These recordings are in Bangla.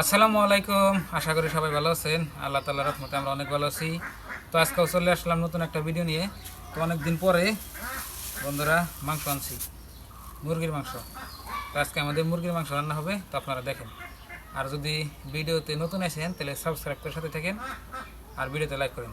আসসালামু আলাইকুম। আশা করি সবাই ভালো আছেন। আল্লাহ তাল্লাহ রহমতে আমরা অনেক ভালো আছি। তো আজকেও চলে আসলাম নতুন একটা ভিডিও নিয়ে। তো অনেক দিন পরে, বন্ধুরা, মাংস আনছি। মুরগির মাংস। তো আজকে আমাদের মুরগির মাংস রান্না হবে, তো আপনারা দেখেন। আর যদি ভিডিওতে নতুন আসেন, তাহলে সাবস্ক্রাইব করে সাথে থাকেন। আর ভিডিওতে লাইক করেন।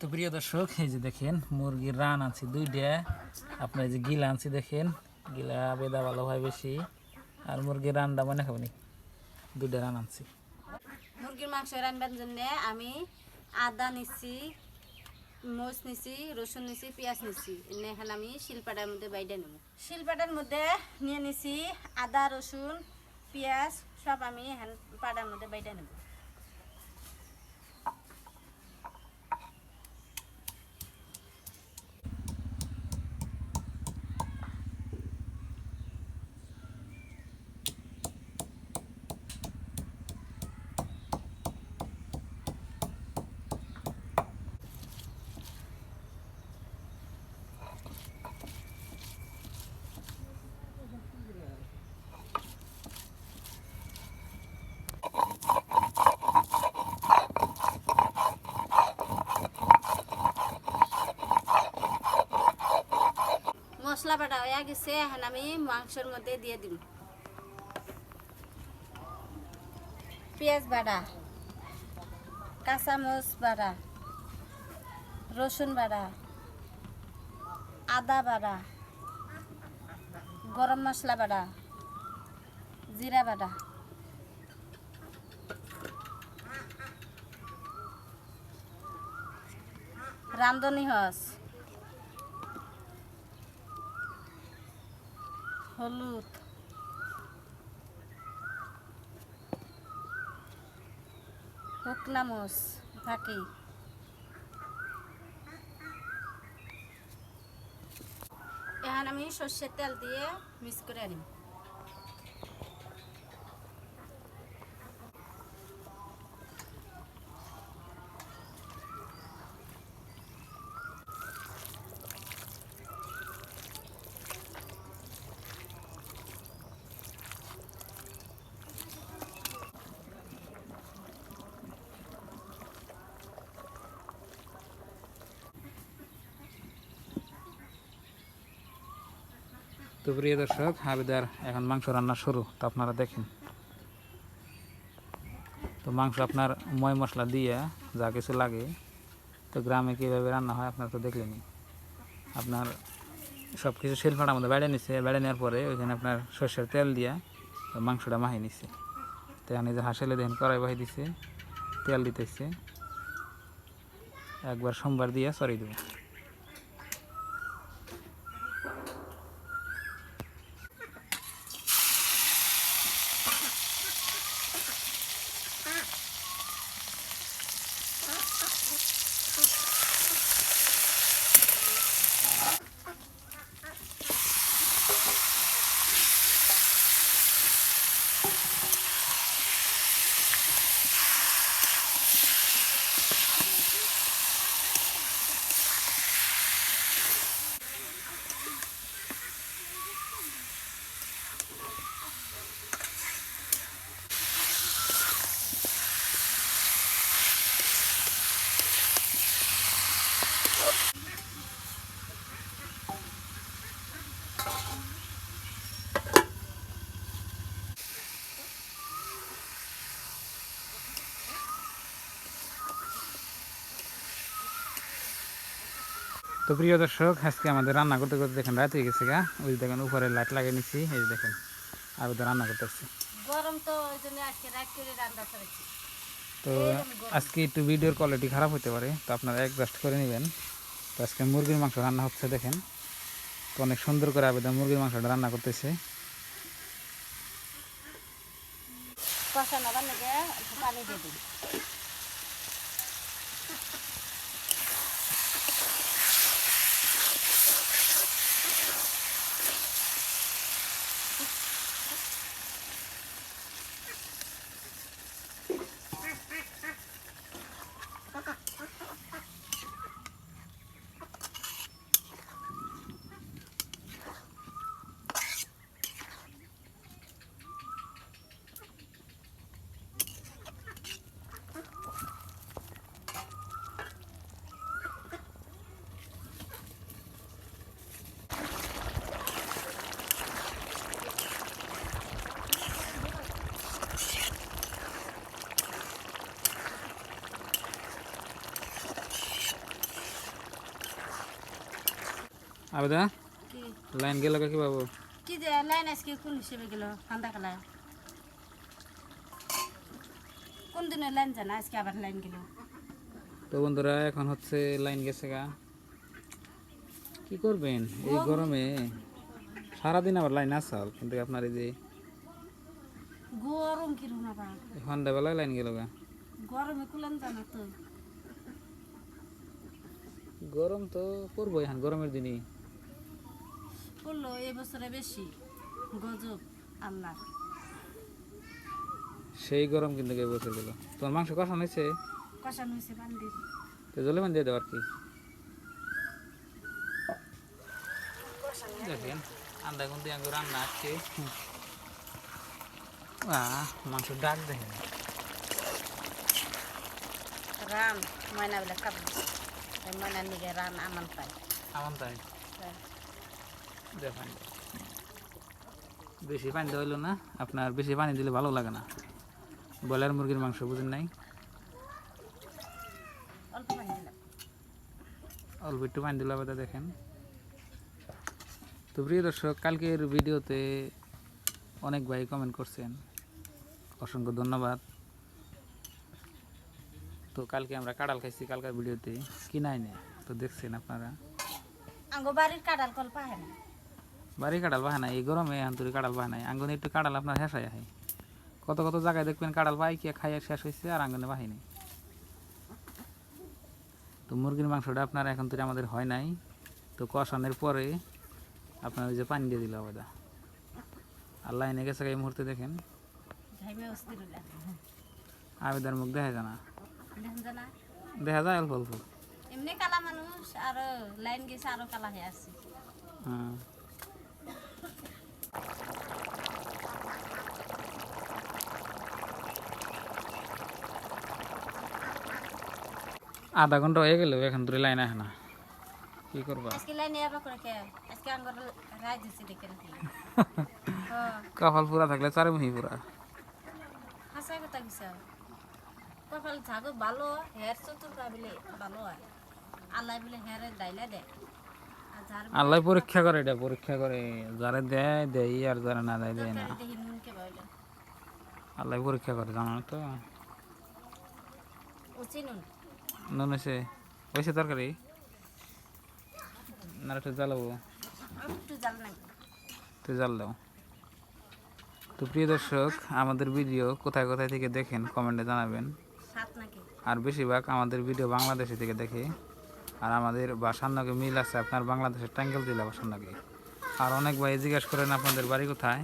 তো প্রিয় দর্শক, এই যে দেখেন, মুরগির রান আনছি দুইটা। আপনার যে গিলা আনছি, দেখেন। গিলা বেদা ভালো হয় বেশি। আর মুরগির রানটা মনে খাবেনি দুইটা রান আনছি। মুরগির মাংস রান্নার জন্য আমি আদা নিচ্ছি মরিচ নিচ্ছি রসুন নিচ্ছি পেঁয়াজ এনে এখানে আমি শিলপাটার মধ্যে বাইডে নেব। শিলপাটার মধ্যে নিয়ে নিছি আদা, রসুন, পেঁয়াজ, সব আমি এখান পাটার মধ্যে বাইডে নেব। মশলা বাটা হয়ে গেছে, এখন আমি মাংসের মধ্যে দিয়ে দিব পেঁয়াজ বাটা কাঁচামরিচ বাটা রসুন বাটা আদা বাটা গরম মশলা বাটা জিরা বাটা রান্ধনি হস হলুদ। শুকনা থাকি এখন আমি সর্ষের তেল দিয়ে মিক্স করে আনিম। তো প্রিয় দর্শক, হাবিদার এখন মাংস রান্না শুরু। তো আপনারা দেখেন। তো মাংস আপনার ময় মশলা দিয়ে যা কিছু লাগে, তো গ্রামে কীভাবে রান্না হয় আপনার তো দেখলেনই। আপনার সব কিছু শিলফাটার মধ্যে বেড়ে নিছে। বেড়ে নেওয়ার পরে ওইখানে আপনার সর্ষের তেল দিয়ে মাংসটা মাহি নিছে। তো এখানে যে হাসেলে দেখেন কড়াই বাহি দিছে, তেল দিতেছে। একবার সোমবার দিয়ে সরি দেবো। তো প্রিয় দর্শক আজকে আমাদের রান্না করতে করতে দেখেন রাত হয়ে গেছে গা। ওই দেখেন উপরে লাইট লাগিয়ে নিচ্ছি এই দেখেন আর ওদের রান্না করতেছি গরম তো ওই জন্য আজকে রাত করে রান্না করেছি। তো আজকে একটু ভিডিওর কোয়ালিটি খারাপ হতে পারে তো আপনারা অ্যাডজাস্ট করে নেবেন। তো আজকে মুরগির মাংস রান্না হচ্ছে দেখেন তো অনেক সুন্দর করে আবেদন মুরগির মাংসটা রান্না করতেছে। পানি দিয়ে দিই আবেদা কি? লাইন গেল কি পাবো কি যে লাইন আজকে কোন হিসেবে গেল? ঠান্ডা খেলা কোন দিনে লাইন জানা? আজকে আবার লাইন গেল। তো বন্ধুরা এখন হচ্ছে লাইন গেছে গা। কি করবেন? এই গরমে সারাদিন আবার লাইন আসাল। কিন্তু আপনার এই যে গরম কিরম আবার? সন্ধ্যাবেলায় লাইন গেল গা। গরমে কুলান জানা তো। গরম তো পড়ব এখন গরমের দিনই। পড়ল এবছরে বেশি। গজব আল্লাহ। সেই গরম কিন্তু এই বছর গেল তোমার মাংস কষানো হয়েছে? কষান হয়েছে বান্দির তো জলে মান দিয়ে দেবো কি। দেখেন আন্দা গুন্দি আঙ্গু রান্না আজকে মাংস ডাক দেখেন। রান ময়না বলে খাব। এই ময়নার নিগে রান আমান পাই আমার তাই দেখেন বেশি পানি দেওয়া না, আপনার বেশি পানি দিলে ভালো লাগে না। ব্রয়লার মুরগির মাংস বুঝেন নাই? অল্প একটু পানি দিলে আবার দেখেন। তো প্রিয় দর্শক, কালকের ভিডিওতে অনেক ভাই কমেন্ট করছেন। অসংখ্য ধন্যবাদ। তো কালকে আমরা কাঁড়াল খাইছি, কালকার ভিডিওতে কিনাই নেই তো দেখছেন আপনারা। আঙ্গো বাড়ির কাটাল কল পাহে বাড়ি কাঁড়াল বাহানা এই গরমে আন্তরিক কাঁড়াল বাহানাই আঙ্গনে একটু কাঁড়াল আপনার হেসাই আহে কত কত জায়গায় দেখবেন কাঁড়াল পাই কে খাইয়া শেষ হয়েছে আর আঙ্গনে বাহিনী তো মুরগির মাংসটা আপনার এখন তো আমাদের হয় নাই। তো কষানোর পরে আপনার ওই যে পানি দিয়ে দিল আবাদা আর লাইনে গেছে এই মুহূর্তে দেখেন। আবেদার মুখ দেখা যায় না। দেখা যায় অল্প অল্প। এমনি কালা মানুষ আর লাইন গেছে আরও কালা হয়ে আসছে। হ্যাঁ আধা ঘণ্টা হয়ে গেল এখন তোর লাইন আসে না। কি করবা? কপাল পুরা থাকলে চারে মুহি পুরা কপাল থাকো ভালো হেয়ার চতুর বলে ভালো হয়। আল্লাহ বলে হেয়ারে দাইলা দেয় আল্লাহ পরীক্ষা করে এটা পরীক্ষা করে। যারা দেয় দেয় আর যারা না দেয় দেয় না। আল্লাহ পরীক্ষা করে জানো তো। নুন এসে ওইসে তরকারি? না, একটু জ্বালাবো একটু জাল তো জাল দাও। তো প্রিয় দর্শক, আমাদের ভিডিও কোথায় কোথায় থেকে দেখেন কমেন্টে জানাবেন। আর বেশিরভাগ আমাদের ভিডিও বাংলাদেশে থেকে দেখে। আর আমাদের বাসার নাকি মিল আছে আপনার বাংলাদেশের ট্যাঙ্গেল জেলা বাসার নাকি আর অনেক ভাই জিজ্ঞাসা করেন, আপনাদের বাড়ি কোথায়?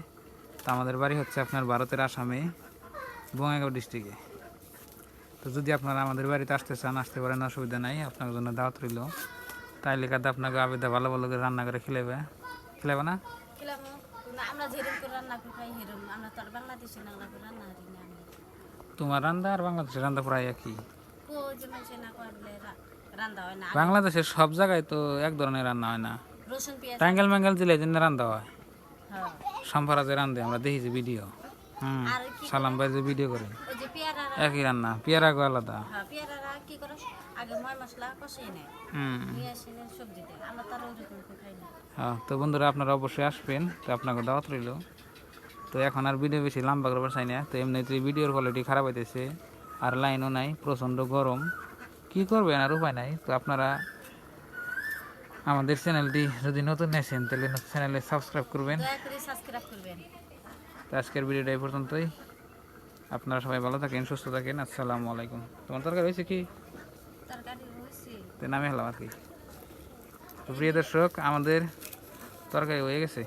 তো আমাদের বাড়ি হচ্ছে আপনার ভারতের আসামে বঙ্গাইগাঁও ডিস্ট্রিক্টে। তো যদি আপনারা আমাদের বাড়িতে আসতে চান আসতে পারেন অসুবিধা নাই আপনার জন্য দাওয়াত রইল। তাই লেখাতে আপনাকে আবেদা ভালো ভালো করে রান্না করে খেলেবে খেলেবে না? তোমার রান্না আর বাংলাদেশের রান্না প্রায় একই। যে বাংলাদেশের সব জায়গায় তো এক ধরনের রান্না হয় না। টাঙ্গেল ম্যাঙ্গেল জেলায় জন্য রান্না হয়। হ্যাঁ। সম্পারা যে রান্ধে আমরা দেখেছি ভিডিও হুম সালাম ভাই যে ভিডিও করে। যে একই রান্না পেয়ারা গো আলাদা? হ্যাঁ কি করে? আগে ময় মশলা কষিয়ে নেয়। হুম। নিয়ে আসে সবজি দেয় আমরা তার ওইরকম খাই না। হ্যাঁ তো বন্ধুরা আপনারা অবশ্যই আসবেন তো আপনাকে দাওয়াত রইল। তো এখন আর ভিডিও বেশি লম্বা করবার চাই না তো এমনিতে ভিডিওর কোয়ালিটি খারাপ হইতেছে আর লাইনও নাই প্রচণ্ড গরম। কি করবেন আর উপায় নাই তো আপনারা আমাদের চ্যানেলটি যদি নতুন আসেন তাহলে চ্যানেলে সাবস্ক্রাইব করবেন। সাবস্ক্রাইব করবেন। তো আজকের ভিডিওটা এই পর্যন্তই। আপনারা সবাই ভালো থাকেন সুস্থ থাকেন আসসালামু আলাইকুম। তোমার তরকারি হয়েছে কি? নামে হলাম আর কি। তো প্রিয় দর্শক আমাদের তরকারি হয়ে গেছে।